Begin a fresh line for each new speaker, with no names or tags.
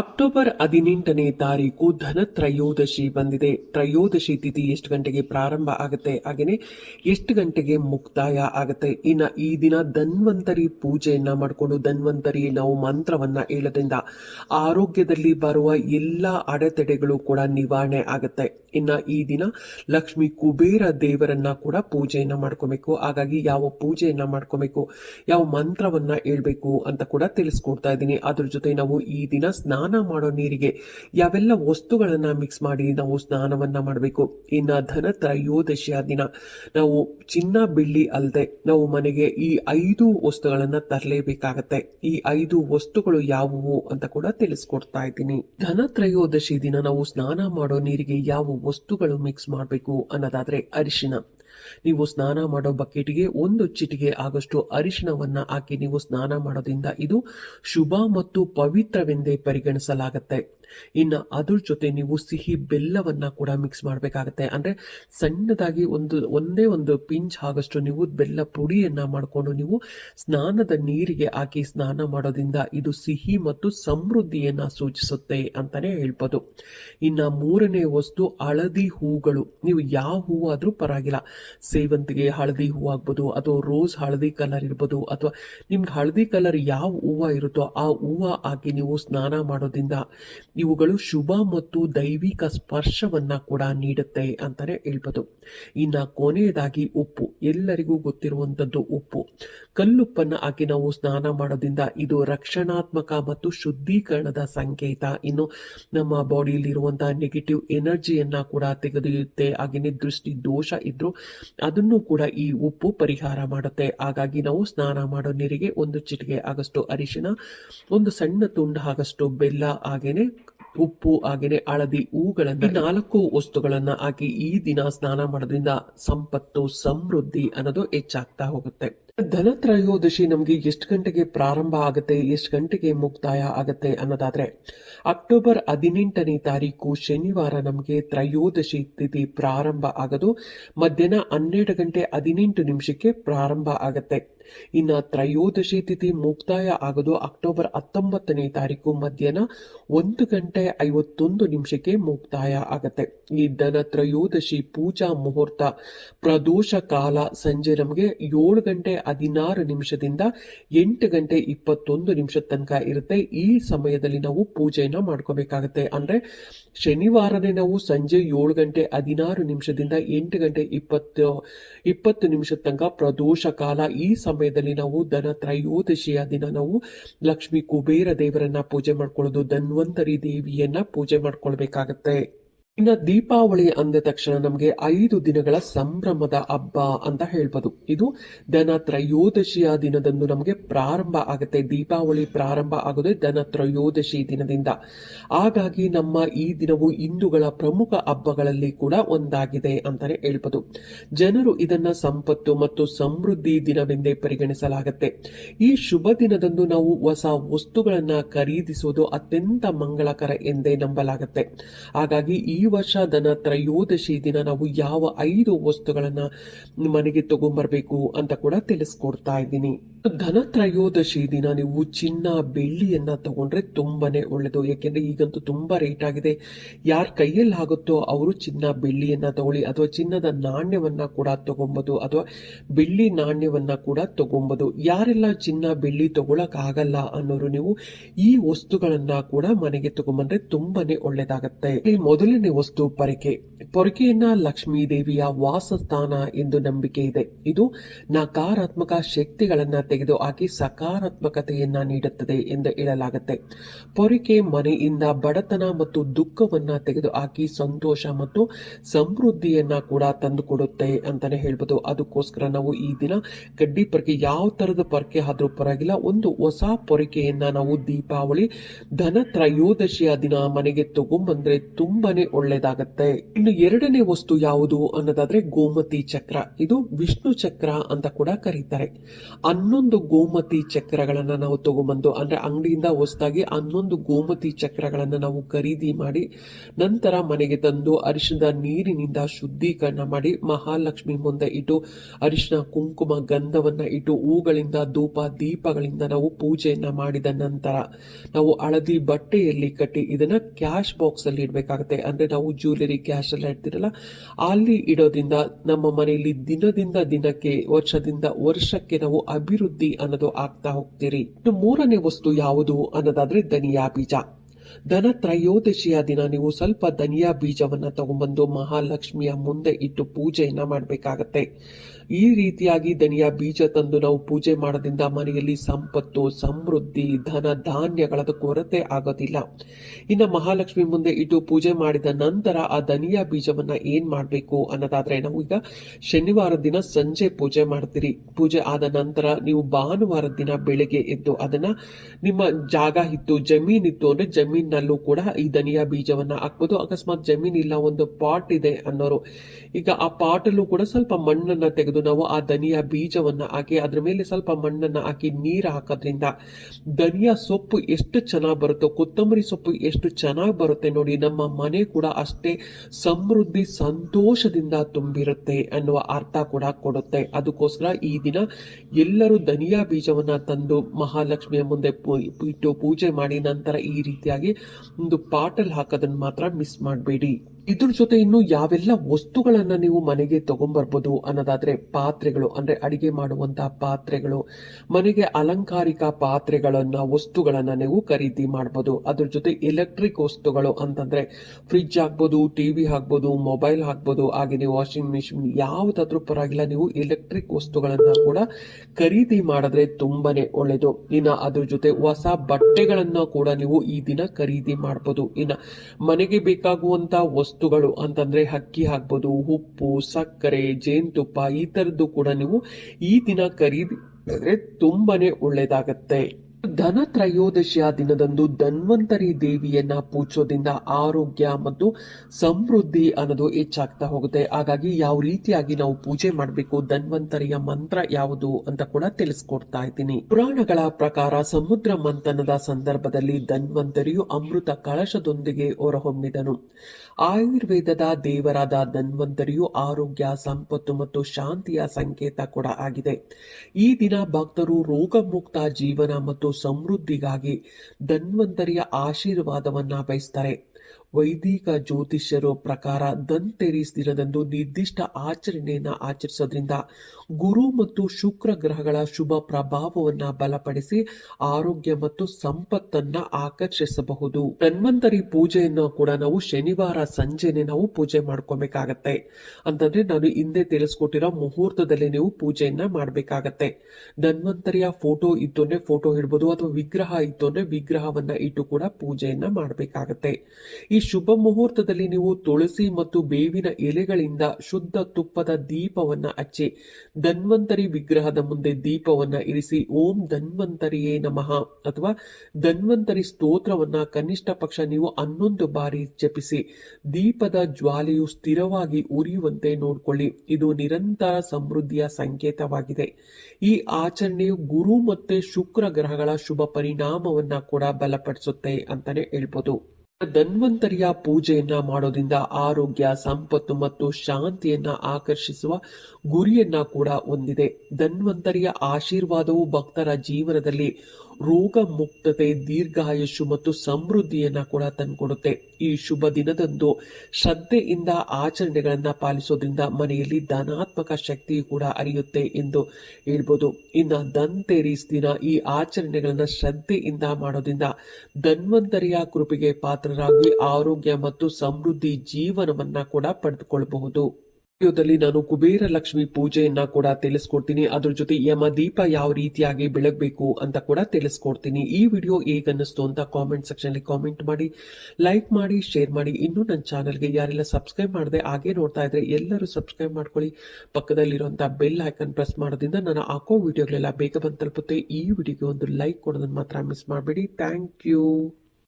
October ಹದಿನೆಂಟನೇ ತಾರೀಕು ಧನ ತ್ರಯೋದಶಿ ಬಂದಿದೆ. ತ್ರಯೋದಶಿ ತಿಥಿ ಎಷ್ಟು ಗಂಟೆಗೆ ಪ್ರಾರಂಭ ಆಗುತ್ತೆ? ಹಾಗೆಯೇ ಎಷ್ಟು ಗಂಟೆಗೆ ಮುಕ್ತಾಯ ಆಗುತ್ತೆ? ಇನ್ನು ಈ ದಿನ ಧನ್ವಂತರಿ ಪೂಜೆಯನ್ನ ಮಾಡಿಕೊಂಡು ಧನ್ವಂತರಿ ನಾವು ಮಂತ್ರವನ್ನ ಹೇಳೋದ್ರಿಂದ ಆರೋಗ್ಯದಲ್ಲಿ ಬರುವ ಎಲ್ಲ ಅಡೆತಡೆಗಳು ಕೂಡ ನಿವಾರಣೆ ಆಗುತ್ತೆ. ಇನ್ನ ಈ ದಿನ ಲಕ್ಷ್ಮಿ ಕುಬೇರ ದೇವರನ್ನ ಕೂಡ ಪೂಜೆಯನ್ನ ಮಾಡ್ಕೋಬೇಕು. ಹಾಗಾಗಿ ಯಾವ ಪೂಜೆಯನ್ನ ಮಾಡ್ಕೋಬೇಕು, ಯಾವ ಮಂತ್ರವನ್ನ ಹೇಳ್ಬೇಕು ಅಂತ ಕೂಡ ತಿಳಿಸ್ಕೊಡ್ತಾ ಇದ್ದೀನಿ. ಅದ್ರ ಜೊತೆ ನಾವು ಈ ದಿನ ಸ್ನಾನ ಮಾಡೋ ನೀರಿಗೆ ಯಾವೆಲ್ಲ ವಸ್ತುಗಳನ್ನ ಮಿಕ್ಸ್ ಮಾಡಿ ನಾವು ಸ್ನಾನವನ್ನ ಮಾಡಬೇಕು. ಇನ್ನ ಧನ ತ್ರಯೋದಶಿಯ ದಿನ ನಾವು ಚಿನ್ನ, ಬೆಳ್ಳಿ ಅಲ್ಲದೆ ನಾವು ಮನೆಗೆ ಈ ಐದು ವಸ್ತುಗಳನ್ನ ತರಲೇಬೇಕಾಗತ್ತೆ. ಈ ಐದು ವಸ್ತುಗಳು ಯಾವುವು ಅಂತ ಕೂಡ ತಿಳಿಸ್ಕೊಡ್ತಾ ಇದ್ದೀನಿ. ಧನ ತ್ರಯೋದಶಿ ದಿನ ನಾವು ಸ್ನಾನ ಮಾಡೋ ನೀರಿಗೆ ಯಾವ ವಸ್ತುಗಳು ಮಿಕ್ಸ್ ಮಾಡಬೇಕು ಅನ್ನೋದಾದ್ರೆ ಅರಿಶಿನ. ನೀವು ಸ್ನಾನ ಮಾಡೋ ಬಕೆಟ್ಗೆ ಒಂದು ಚಿಟಿಗೆ ಆಗಷ್ಟು ಅರಿಶಿಣವನ್ನು ಹಾಕಿ ನೀವು ಸ್ನಾನ ಮಾಡೋದ್ರಿಂದ ಇದು ಶುಭ ಮತ್ತು ಪವಿತ್ರವೆಂದೇ ಪರಿಗಣಿಸಲಾಗತ್ತೆ. ಇನ್ನ ಅದ್ರ ಜೊತೆ ನೀವು ಸಿಹಿ ಬೆಲ್ಲವನ್ನ ಕೂಡ ಮಿಕ್ಸ್ ಮಾಡಬೇಕಾಗತ್ತೆ. ಅಂದ್ರೆ ಸಣ್ಣದಾಗಿ ಒಂದು, ಒಂದೇ ಒಂದು ಪಿಂಚ್ ಆಗಷ್ಟು ನೀವು ಬೆಲ್ಲ ಪುಡಿಯನ್ನ ಮಾಡಿಕೊಂಡು ನೀವು ಸ್ನಾನದ ನೀರಿಗೆ ಹಾಕಿ ಸ್ನಾನ ಮಾಡೋದ್ರಿಂದ ಇದು ಸಿಹಿ ಮತ್ತು ಸಮೃದ್ಧಿಯನ್ನ ಸೂಚಿಸುತ್ತೆ ಅಂತಾನೆ ಹೇಳ್ಬೋದು. ಇನ್ನ ಮೂರನೇ ವಸ್ತು ಹಳದಿ ಹೂಗಳು. ನೀವು ಯಾವ ಹೂವು ಆದ್ರೂ ಪರವಾಗಿಲ್ಲ. ಸೇವಂತಿಗೆ ಹಳದಿ ಹೂವು ಆಗ್ಬೋದು ಅಥವಾ ರೋಸ್ ಹಳದಿ ಕಲರ್ ಇರ್ಬೋದು, ಅಥವಾ ನಿಮ್ಗೆ ಹಳದಿ ಕಲರ್ ಯಾವ ಹೂವು ಇರುತ್ತೋ ಆ ಹೂವು ಹಾಕಿ ನೀವು ಸ್ನಾನ ಮಾಡೋದ್ರಿಂದ ಇವುಗಳು ಶುಭ ಮತ್ತು ದೈವಿಕ ಸ್ಪರ್ಶವನ್ನ ಕೂಡ ನೀಡುತ್ತೆ ಅಂತಾನೆ ಹೇಳ್ಬೋದು. ಇನ್ನ ಕೊನೆಯದಾಗಿ ಉಪ್ಪು. ಎಲ್ಲರಿಗೂ ಗೊತ್ತಿರುವಂತದ್ದು ಉಪ್ಪು. ಕಲ್ಲುಪ್ಪನ್ನ ಹಾಕಿ ನಾವು ಸ್ನಾನ ಮಾಡೋದ್ರಿಂದ ಇದು ರಕ್ಷಣಾತ್ಮಕ ಮತ್ತು ಶುದ್ಧೀಕರಣದ ಸಂಕೇತ. ಇನ್ನು ನಮ್ಮ ಬಾಡಿಯಲ್ಲಿ ಇರುವಂತಹ ನೆಗೆಟಿವ್ ಎನರ್ಜಿಯನ್ನ ಕೂಡ ತೆಗೆದಿರುತ್ತೆ. ಹಾಗೆಯೇ ದೃಷ್ಟಿ ದೋಷ ಇದ್ರು ಅದನ್ನು ಕೂಡ ಈ ಉಪ್ಪು ಪರಿಹಾರ ಮಾಡುತ್ತೆ. ಹಾಗಾಗಿ ನಾವು ಸ್ನಾನ ಮಾಡೋ ನೀರಿಗೆ ಒಂದು ಚಿಟಿಕೆ ಆಗಷ್ಟು ಅರಿಶಿನ ಒಂದು ಸಣ್ಣ ತುಂಡು ಆಗಷ್ಟು ಬೆಲ್ಲ ಹಾಗೇನೆ ಉಪ್ಪು, ಹಾಗೆಯೇ ಹಳದಿ, ಹೂಗಳನ್ನ ನಾಲ್ಕು ವಸ್ತುಗಳನ್ನ ಹಾಕಿ ಈ ದಿನ ಸ್ನಾನ ಮಾಡೋದ್ರಿಂದ ಸಂಪತ್ತು, ಸಮೃದ್ಧಿ ಅನ್ನೋದು ಹೆಚ್ಚಾಗ್ತಾ ಹೋಗುತ್ತೆ. ಧನ ತ್ರಯೋದಶಿ ನಮಗೆ ಎಷ್ಟು ಗಂಟೆಗೆ ಪ್ರಾರಂಭ ಆಗುತ್ತೆ, ಎಷ್ಟು ಗಂಟೆಗೆ ಮುಕ್ತಾಯ ಆಗುತ್ತೆ ಅನ್ನೋದಾದ್ರೆ, ಅಕ್ಟೋಬರ್ ಹದಿನೆಂಟನೇ ತಾರೀಕು ಶನಿವಾರ ನಮಗೆ ತ್ರಯೋದಶಿ ತಿಥಿ ಪ್ರಾರಂಭ ಆಗೋದು ಮಧ್ಯಾಹ್ನ ಹನ್ನೆರಡು ಗಂಟೆ ಹದಿನೆಂಟು ನಿಮಿಷಕ್ಕೆ ಪ್ರಾರಂಭ ಆಗುತ್ತೆ. ಇನ್ನ ತ್ರಯೋದಶಿ ತಿಥಿ ಮುಕ್ತಾಯ ಆಗೋದು ಅಕ್ಟೋಬರ್ ಹತ್ತೊಂಬತ್ತನೇ ತಾರೀಕು ಮಧ್ಯಾಹ್ನ ಒಂದು ಗಂಟೆ ಐವತ್ತೊಂದು ನಿಮಿಷಕ್ಕೆ ಮುಕ್ತಾಯ ಆಗತ್ತೆ. ಈ ಧನ ತ್ರಯೋದಶಿ ಪೂಜಾ ಮುಹೂರ್ತ ಪ್ರದೋಷ ಕಾಲ ಸಂಜೆ ನಮಗೆ ಏಳು ಗಂಟೆ ಹದಿನಾರು ನಿಮಿಷದಿಂದ ಎಂಟು ಗಂಟೆ ಇಪ್ಪತ್ತೊಂದು ನಿಮಿಷದ ತನಕ ಇರುತ್ತೆ. ಈ ಸಮಯದಲ್ಲಿ ನಾವು ಪೂಜೆಯನ್ನ ಮಾಡ್ಕೋಬೇಕಾಗತ್ತೆ. ಅಂದ್ರೆ ಶನಿವಾರನೇ ನಾವು ಸಂಜೆ ಏಳು ಗಂಟೆ ಹದಿನಾರು ನಿಮಿಷದಿಂದ ಎಂಟು ಗಂಟೆ ಇಪ್ಪತ್ತು ಇಪ್ಪತ್ತು ನಿಮಿಷದ ತನಕ ಪ್ರದೋಷ ಕಾಲ ಈ ಸಮಯದಲ್ಲಿ ನಾವು ಧನ ತ್ರಯೋದಶಿಯ ದಿನ ನಾವು ಲಕ್ಷ್ಮಿ ಕುಬೇರ ದೇವರನ್ನ ಪೂಜೆ ಮಾಡ್ಕೊಳ್ಳೋದು ಧನ್ವಂತರಿ ದೇವಿಯನ್ನ ಪೂಜೆ ಮಾಡ್ಕೊಳ್ಬೇಕಾಗತ್ತೆ. ಇನ್ನ ದೀಪಾವಳಿ ಅಂದ ತಕ್ಷಣ ನಮಗೆ ಐದು ದಿನಗಳ ಸಂಭ್ರಮದ ಹಬ್ಬ ಅಂತ ಹೇಳ್ಬೋದು. ಇದು ಧನ ತ್ರಯೋದಶಿಯ ದಿನದಂದು ನಮಗೆ ಪ್ರಾರಂಭ ಆಗುತ್ತೆ. ದೀಪಾವಳಿ ಪ್ರಾರಂಭ ಆಗೋದೇ ಧನ ತ್ರಯೋದಶಿ ದಿನದಿಂದ. ಹಾಗಾಗಿ ನಮ್ಮ ಈ ದಿನವು ಹಿಂದೂಗಳ ಪ್ರಮುಖ ಹಬ್ಬಗಳಲ್ಲಿ ಕೂಡ ಒಂದಾಗಿದೆ ಅಂತಾನೆ ಹೇಳ್ಬೋದು. ಜನರು ಇದನ್ನ ಸಂಪತ್ತು ಮತ್ತು ಸಮೃದ್ಧಿ ದಿನವೆಂದೇ ಪರಿಗಣಿಸಲಾಗುತ್ತೆ. ಈ ಶುಭ ದಿನದಂದು ನಾವು ಹೊಸ ವಸ್ತುಗಳನ್ನ ಖರೀದಿಸುವುದು ಅತ್ಯಂತ ಮಂಗಳಕರ ಎಂದೇ ನಂಬಲಾಗುತ್ತೆ. ಹಾಗಾಗಿ ಈ ವರ್ಷ ಧನ ತ್ರಯೋದಶಿ ದಿನ ನಾವು ಯಾವ ಐದು ವಸ್ತುಗಳನ್ನ ಮನೆಗೆ ತಗೊಂಡ್ಬರ್ಬೇಕು ಅಂತ ಕೂಡ ತಿಳಿಸ್ಕೊಡ್ತಾ ಇದ್ದೀನಿ. ಧನ ತ್ರಯೋದಶಿ ದಿನ ನೀವು ಚಿನ್ನ, ಬೆಳ್ಳಿಯನ್ನ ತಗೊಂಡ್ರೆ ತುಂಬಾನೇ ಒಳ್ಳೇದು. ಯಾಕೆಂದ್ರೆ ಈಗಂತೂ ತುಂಬಾ ರೇಟ್ ಆಗಿದೆ. ಯಾರ ಕೈಯಲ್ಲಿ ಆಗುತ್ತೋ ಅವರು ಚಿನ್ನ, ಬೆಳ್ಳಿಯನ್ನ ತಗೊಳ್ಳಿ ಅಥವಾ ಚಿನ್ನದ ನಾಣ್ಯವನ್ನ ಕೂಡ ತಗೊಬಹುದು ಅಥವಾ ಬೆಳ್ಳಿ ನಾಣ್ಯವನ್ನ ಕೂಡ ತಗೊಬಹುದು ಯಾರೆಲ್ಲ ಚಿನ್ನ, ಬೆಳ್ಳಿ ತಗೊಳಕ್ ಆಗಲ್ಲ ಅನ್ನೋರು ನೀವು ಈ ವಸ್ತುಗಳನ್ನ ಕೂಡ ಮನೆಗೆ ತಗೊಂಬಂದ್ರೆ ತುಂಬಾನೇ ಒಳ್ಳೇದಾಗತ್ತೆ. ಮೊದಲನೇ ವಸ್ತು ಪೊರಕೆ. ಪೊರಕೆಯನ್ನ ಲಕ್ಷ್ಮೀ ದೇವಿಯ ವಾಸಸ್ಥಾನ ಎಂದು ನಂಬಿಕೆ ಇದೆ. ಇದು ನಕಾರಾತ್ಮಕ ಶಕ್ತಿಗಳನ್ನ ತೆಗೆದು ಹಾಕಿ ಸಕಾರಾತ್ಮಕತೆಯನ್ನ ನೀಡುತ್ತದೆ ಎಂದು ಹೇಳಲಾಗುತ್ತೆ. ಪೊರಕೆ ಮನೆಯಿಂದ ಬಡತನ ಮತ್ತು ದುಃಖವನ್ನ ತೆಗೆದು ಹಾಕಿ ಸಂತೋಷ ಮತ್ತು ಸಮೃದ್ಧಿಯನ್ನ ಕೂಡ ತಂದುಕೊಡುತ್ತೆ ಅಂತಾನೆ ಹೇಳ್ಬೋದು. ಅದಕ್ಕೋಸ್ಕರ ನಾವು ಈ ದಿನ ಗಡ್ಡಿ ಪೊರಕೆ ಯಾವ ತರದ ಪೊರಕೆ ಆದ್ರೂ ಪರವಾಗಿಲ್ಲ. ಒಂದು ಹೊಸ ಪೊರಕೆಯನ್ನ ನಾವು ದೀಪಾವಳಿ, ಧನ ತ್ರಯೋದಶಿಯ ದಿನ ಮನೆಗೆ ತಗೊಂಬಂದ್ರೆ ತುಂಬಾನೇ ಒಳ್ಳೆ ಒಳ್ಳೇದಾಗತ್ತೆ ಇನ್ನು ಎರಡನೇ ವಸ್ತು ಯಾವುದು ಅನ್ನೋದಾದ್ರೆ ಗೋಮತಿ ಚಕ್ರ. ಇದು ವಿಷ್ಣು ಚಕ್ರ ಅಂತ ಕೂಡ ಕರೀತಾರೆ. ಹನ್ನೊಂದು ಗೋಮತಿ ಚಕ್ರಗಳನ್ನ ನಾವು ತಗೊಂಬಂದು, ಅಂದ್ರೆ ಅಂಗಡಿಯಿಂದ ಹೊಸದಾಗಿ ಹನ್ನೊಂದು ಗೋಮತಿ ಚಕ್ರಗಳನ್ನ ನಾವು ಖರೀದಿ ಮಾಡಿ, ನಂತರ ಮನೆಗೆ ತಂದು ಅರಿಶಿಣದ ನೀರಿನಿಂದ ಶುದ್ಧೀಕರಣ ಮಾಡಿ, ಮಹಾಲಕ್ಷ್ಮಿ ಮುಂದೆ ಇಟ್ಟು ಅರಿಶಿನ ಕುಂಕುಮ, ಗಂಧವನ್ನ ಇಟ್ಟು ಹೂಗಳಿಂದ ಧೂಪ, ದೀಪಗಳಿಂದ ನಾವು ಪೂಜೆಯನ್ನ ಮಾಡಿದ ನಂತರ ನಾವು ಹಳದಿ ಬಟ್ಟೆಯಲ್ಲಿ ಕಟ್ಟಿ ಇದನ್ನ ಕ್ಯಾಶ್ ಬಾಕ್ಸ್ ಅಲ್ಲಿ ಇಡಬೇಕಾಗುತ್ತೆ. ಅಂದ್ರೆ ನಾವು ಜ್ಯುವೆಲರಿ ಕ್ಯಾಶ್ ಎಲ್ಲ ಇಡ್ತಿರಲ್ಲ, ಅಲ್ಲಿ ಇಡೋದ್ರಿಂದ ನಮ್ಮ ಮನೆಯಲ್ಲಿ ದಿನದಿಂದ ದಿನಕ್ಕೆ, ವರ್ಷದಿಂದ ವರ್ಷಕ್ಕೆ ನಾವು ಅಭಿವೃದ್ಧಿ ಅನ್ನೋದು ಆಗ್ತಾ ಹೋಗ್ತೀರಿ. ಮೂರನೇ ವಸ್ತು ಯಾವುದು ಅನ್ನೋದಾದ್ರೆ ಧನಿಯಾ ಬೀಜ ಧನ ತ್ರಯೋದಶಿಯ ದಿನ ನೀವು ಸ್ವಲ್ಪ ಧನಿಯಾ ಬೀಜವನ್ನ ತಗೊಂಡ್ಬಂದು ಮಹಾಲಕ್ಷ್ಮಿಯ ಮುಂದೆ ಇಟ್ಟು ಪೂಜೆಯನ್ನ ಮಾಡಬೇಕಾಗತ್ತೆ. ಈ ರೀತಿಯಾಗಿ ಧನಿಯಾ ಬೀಜ ತಂದು ನಾವು ಪೂಜೆ ಮಾಡೋದ್ರಿಂದ ಮನೆಯಲ್ಲಿ ಸಂಪತ್ತು, ಸಮೃದ್ಧಿ, ಧನ ಧಾನ್ಯಗಳ ಕೊರತೆ ಆಗೋದಿಲ್ಲ. ಇನ್ನು ಮಹಾಲಕ್ಷ್ಮಿ ಮುಂದೆ ಇಟ್ಟು ಪೂಜೆ ಮಾಡಿದ ನಂತರ ಆ ಧನಿಯಾ ಬೀಜವನ್ನ ಏನ್ ಮಾಡಬೇಕು ಅನ್ನೋದಾದ್ರೆ ನಾವು ಈಗ ಶನಿವಾರ ದಿನ ಸಂಜೆ ಪೂಜೆ ಮಾಡ್ತೀರಿ. ಪೂಜೆ ಆದ ನಂತರ ನೀವು ಭಾನುವಾರ ದಿನ ಬೆಳಿಗ್ಗೆ ಎದ್ದು ಅದನ್ನ ನಿಮ್ಮ ಜಾಗ ಇತ್ತು, ಜಮೀನಿತ್ತು ಅಂದ್ರೆ ಅಂದ್ರೆ ಜಮೀನಲ್ಲೂ ಕೂಡ ಈ ಧನಿಯಾ ಬೀಜವನ್ನ ಹಾಕ್ಬೋದು. ಅಕಸ್ಮಾತ್ ಜಮೀನ್ ಇಲ್ಲ ಒಂದು ಪಾಟ್ ಇದೆ ಅನ್ನೋರು. ಈಗ ಆ ಪಾಟ್ ಅಲ್ಲೂ ಕೂಡ ಸ್ವಲ್ಪ ಮಣ್ಣನ್ನ ತೆಗೆದು ನಾವು ಆ ಧನಿಯಾ ಬೀಜವನ್ನ ಹಾಕಿ, ಅದ್ರ ಮೇಲೆ ಸ್ವಲ್ಪ ಮಣ್ಣನ್ನ ಹಾಕಿ ನೀರು ಹಾಕೋದ್ರಿಂದ ಧನಿಯಾ ಸೊಪ್ಪು ಎಷ್ಟು ಚೆನ್ನಾಗಿ ಬರುತ್ತೋ, ಕೊತ್ತಂಬರಿ ಸೊಪ್ಪು ಎಷ್ಟು ಚೆನ್ನಾಗಿ ಬರುತ್ತೆ ನೋಡಿ, ನಮ್ಮ ಮನೆ ಕೂಡ ಅಷ್ಟೇ ಸಮೃದ್ಧಿ, ಸಂತೋಷದಿಂದ ತುಂಬಿರುತ್ತೆ ಅನ್ನುವ ಅರ್ಥ ಕೂಡ ಕೊಡುತ್ತೆ. ಅದಕ್ಕೋಸ್ಕರ ಈ ದಿನ ಎಲ್ಲರೂ ಧನಿಯಾ ಬೀಜವನ್ನ ತಂದು ಮಹಾಲಕ್ಷ್ಮಿಯ ಮುಂದೆ ಇಟ್ಟು ಪೂಜೆ ಮಾಡಿ, ನಂತರ ಈ ರೀತಿಯಾಗಿ ಒಂದು ಪಾಟಲ್ ಹಾಕೋದನ್ನ ಮಾತ್ರ ಮಿಸ್ ಮಾಡಬೇಡಿ. ಇದ್ರ ಜೊತೆ ಇನ್ನು ಯಾವೆಲ್ಲ ವಸ್ತುಗಳನ್ನ ನೀವು ಮನೆಗೆ ತಗೊಂಡ್ಬರ್ಬೋದು ಅನ್ನೋದಾದ್ರೆ ಪಾತ್ರೆಗಳು, ಅಂದ್ರೆ ಅಡಿಗೆ ಮಾಡುವಂತಹ ಪಾತ್ರೆಗಳು, ಮನೆಗೆ ಅಲಂಕಾರಿಕ ಪಾತ್ರೆಗಳನ್ನ, ವಸ್ತುಗಳನ್ನ ನೀವು ಖರೀದಿ ಮಾಡ್ಬೋದು. ಅದ್ರ ಜೊತೆ ಎಲೆಕ್ಟ್ರಿಕ್ ವಸ್ತುಗಳು ಅಂತಂದ್ರೆ ಫ್ರಿಡ್ಜ್ ಆಗ್ಬೋದು ಟಿವಿ ಹಾಕ್ಬೋದು ಮೊಬೈಲ್ ಹಾಕ್ಬೋದು, ಹಾಗೆ ವಾಷಿಂಗ್ ಮಿಷಿನ್ ಯಾವುದಾದ್ರೂ ಪರವಾಗಿಲ್ಲ, ನೀವು ಎಲೆಕ್ಟ್ರಿಕ್ ವಸ್ತುಗಳನ್ನ ಕೂಡ ಖರೀದಿ ಮಾಡಿದ್ರೆ ತುಂಬಾನೇ ಒಳ್ಳೇದು. ಇನ್ನ ಅದ್ರ ಜೊತೆ ಹೊಸ ಬಟ್ಟೆಗಳನ್ನ ಕೂಡ ನೀವು ಈ ದಿನ ಖರೀದಿ ಮಾಡ್ಬೋದು. ಇನ್ನ ಮನೆಗೆ ಬೇಕಾಗುವಂತ ವಸ್ತುಗಳು ಅಂತಂದ್ರೆ ಅಕ್ಕಿ ಹಾಕ್ಬೋದು, ಉಪ್ಪು, ಸಕ್ಕರೆ, ಜೇನುತುಪ್ಪ, ಈ ತರದ್ದು ಕೂಡ ನೀವು ಈ ದಿನ ಖರೀದಿ ತುಂಬಾನೇ ಒಳ್ಳೇದಾಗತ್ತೆ. ಧನ ತ್ರಯೋದಶಿಯ ದಿನದಂದು ಧನ್ವಂತರಿ ದೇವಿಯನ್ನ ಪೂಜೋದಿಂದ ಆರೋಗ್ಯ ಮತ್ತು ಸಮೃದ್ಧಿ ಅನ್ನೋದು ಹೆಚ್ಚಾಗ್ತಾ ಹೋಗುತ್ತೆ. ಹಾಗಾಗಿ ಯಾವ ರೀತಿಯಾಗಿ ನಾವು ಪೂಜೆ ಮಾಡಬೇಕು, ಧನ್ವಂತರಿಯ ಮಂತ್ರ ಯಾವುದು ಅಂತ ಕೂಡ ತಿಳಿಸ್ಕೊಡ್ತಾ ಇದ್ದೀನಿ. ಪುರಾಣಗಳ ಪ್ರಕಾರ ಸಮುದ್ರ ಮಂಥನದ ಸಂದರ್ಭದಲ್ಲಿ ಧನ್ವಂತರಿಯು ಅಮೃತ ಕಳಶದೊಂದಿಗೆ ಹೊರಹೊಮ್ಮಿದನು. ಆಯುರ್ವೇದದ ದೇವರಾದ ಧನ್ವಂತರಿಯು ಆರೋಗ್ಯ, ಸಂಪತ್ತು ಮತ್ತು ಶಾಂತಿಯ ಸಂಕೇತ ಕೂಡ ಆಗಿದೆ. ಈ ದಿನ ಭಕ್ತರು ರೋಗಮುಕ್ತ ಜೀವನ ಮತ್ತು ಸಮೃದ್ಧಿಗಾಗಿ ಧನ್ವಂತರಿಯ ಆಶೀರ್ವಾದವನ್ನ ಬಯಸ್ತಾರೆ ವೈದಿಕ ಜ್ಯೋತಿಷ್ಯರ ಪ್ರಕಾರ ಧನ್ತೆರೀಸ್ ದಿನದಂದು ನಿರ್ದಿಷ್ಟ ಆಚರಣೆಯನ್ನು ಆಚರಿಸೋದ್ರಿಂದ ಗುರು ಮತ್ತು ಶುಕ್ರ ಗ್ರಹಗಳ ಶುಭ ಪ್ರಭಾವವನ್ನ ಬಲಪಡಿಸಿ ಆರೋಗ್ಯ ಮತ್ತು ಸಂಪತ್ತನ್ನ ಆಕರ್ಷಿಸಬಹುದು. ಧನ್ವಂತರಿ ಪೂಜೆಯನ್ನು ಕೂಡ ನಾವು ಶನಿವಾರ ಸಂಜೆನೆ ನಾವು ಪೂಜೆ ಮಾಡ್ಕೋಬೇಕಾಗತ್ತೆ. ಅಂತಂದ್ರೆ ನಾನು ಹಿಂದೆ ತಿಳಿಸ್ಕೊಟ್ಟಿರೋ ಮುಹೂರ್ತದಲ್ಲಿ ನೀವು ಪೂಜೆಯನ್ನ ಮಾಡಬೇಕಾಗತ್ತೆ. ಧನ್ವಂತರಿಯ ಫೋಟೋ ಇತ್ತು ಫೋಟೋ ಇಡ್ಬೋದು ಅಥವಾ ವಿಗ್ರಹ ಇತ್ತು ವಿಗ್ರಹವನ್ನ ಇಟ್ಟು ಕೂಡ ಪೂಜೆಯನ್ನ ಮಾಡಬೇಕಾಗತ್ತೆ. ಶುಭ ಮುಹೂರ್ತದಲ್ಲಿ ನೀವು ತುಳಸಿ ಮತ್ತು ಬೇವಿನ ಎಲೆಗಳಿಂದ ಶುದ್ಧ ತುಪ್ಪದ ದೀಪವನ್ನ ಹಚ್ಚಿ, ಧನ್ವಂತರಿ ವಿಗ್ರಹದ ಮುಂದೆ ದೀಪವನ್ನ ಇರಿಸಿ, ಓಂ ಧನ್ವಂತರಿಯೇ ನಮಃ ಅಥವಾ ಧನ್ವಂತರಿ ಸ್ತೋತ್ರವನ್ನ ಕನಿಷ್ಠ ಪಕ್ಷ ನೀವು ಹನ್ನೊಂದು ಬಾರಿ ಜಪಿಸಿ, ದೀಪದ ಜ್ವಾಲೆಯು ಸ್ಥಿರವಾಗಿ ಉರಿಯುವಂತೆ ನೋಡಿಕೊಳ್ಳಿ. ಇದು ನಿರಂತರ ಸಮೃದ್ಧಿಯ ಸಂಕೇತವಾಗಿದೆ. ಈ ಆಚರಣೆಯು ಗುರು ಮತ್ತೆ ಶುಕ್ರ ಗ್ರಹಗಳ ಶುಭ ಪರಿಣಾಮವನ್ನ ಕೂಡ ಬಲಪಡಿಸುತ್ತೆ ಅಂತಾನೆ ಹೇಳ್ಬೋದು. ಧನ್ವಂತರಿಯ ಪೂಜೆಯನ್ನ ಮಾಡೋದ್ರಿಂದ ಆರೋಗ್ಯ, ಸಂಪತ್ತು ಮತ್ತು ಶಾಂತಿಯನ್ನ ಆಕರ್ಷಿಸುವ ಗುರಿಯನ್ನ ಕೂಡ ಹೊಂದಿದೆ. ಧನ್ವಂತರಿಯ ಆಶೀರ್ವಾದವು ಭಕ್ತರ ಜೀವನದಲ್ಲಿ ರೋಗ ಮುಕ್ತತೆ ದೀರ್ಘಾಯುಷು ಮತ್ತು ಸಮೃದ್ಧಿಯನ್ನ ಕೂಡ ತಂದುಕೊಡುತ್ತೆ. ಈ ಶುಭ ದಿನದಂದು ಶ್ರದ್ಧೆಯಿಂದ ಆಚರಣೆಗಳನ್ನ ಪಾಲಿಸೋದ್ರಿಂದ ಮನೆಯಲ್ಲಿ ಧನಾತ್ಮಕ ಶಕ್ತಿ ಕೂಡ ಅರಿಯುತ್ತೆ ಎಂದು ಹೇಳ್ಬೋದು. ಇನ್ನ ದಂತೆರೀಸ್ ದಿನ ಈ ಆಚರಣೆಗಳನ್ನ ಶ್ರದ್ಧೆಯಿಂದ ಮಾಡೋದ್ರಿಂದ ಧನ್ವಂತರಿಯ ಕೃಪೆಗೆ ಪಾತ್ರರಾಗಿ ಆರೋಗ್ಯ ಮತ್ತು ಸಮೃದ್ಧಿ ಜೀವನವನ್ನ ಕೂಡ ಪಡೆದುಕೊಳ್ಳಬಹುದು ವಿಡಿಯೋದಲ್ಲಿ ನಾನು ಕುಬೇರ ಲಕ್ಷ್ಮಿ ಪೂಜೆಯನ್ನ ಕೂಡ ತಿಳಿಸ್ಕೊಡ್ತೀನಿ. ಅದ್ರ ಜೊತೆ ಯಮ ದೀಪ ಯಾವ ರೀತಿಯಾಗಿ ಬೆಳಗ್ಬೇಕು ಅಂತ ಕೂಡ ತಿಳಿಸ್ಕೊಡ್ತೀನಿ. ಈ ವಿಡಿಯೋ ಹೇಗನ್ನಿಸ್ತು ಅಂತ ಕಾಮೆಂಟ್ ಸೆಕ್ಷನ್ ಅಲ್ಲಿ ಕಾಮೆಂಟ್ ಮಾಡಿ ಲೈಕ್ ಮಾಡಿ ಶೇರ್ ಮಾಡಿ. ಇನ್ನೂ ನನ್ನ ಚಾನಲ್ಗೆ ಯಾರೆಲ್ಲ ಸಬ್ಸ್ಕ್ರೈಬ್ ಮಾಡದೆ ಹಾಗೆ ನೋಡ್ತಾ ಇದ್ರೆ ಎಲ್ಲರೂ ಸಬ್ಸ್ಕ್ರೈಬ್ ಮಾಡ್ಕೊಳ್ಳಿ. ಪಕ್ಕದಲ್ಲಿರುವಂತಹ ಬೆಲ್ ಐಕನ್ ಪ್ರೆಸ್ ಮಾಡೋದ್ರಿಂದ ನಾನು ಹಾಕೋ ವಿಡಿಯೋಗಳೆಲ್ಲ ಬೇಗ ಬಂದು ತಲುಪುತ್ತೆ. ಈ ವಿಡಿಯೋಗೆ ಒಂದು ಲೈಕ್ ಕೊಡೋದನ್ನ ಮಾತ್ರ ಮಿಸ್ ಮಾಡಬೇಡಿ. Thank you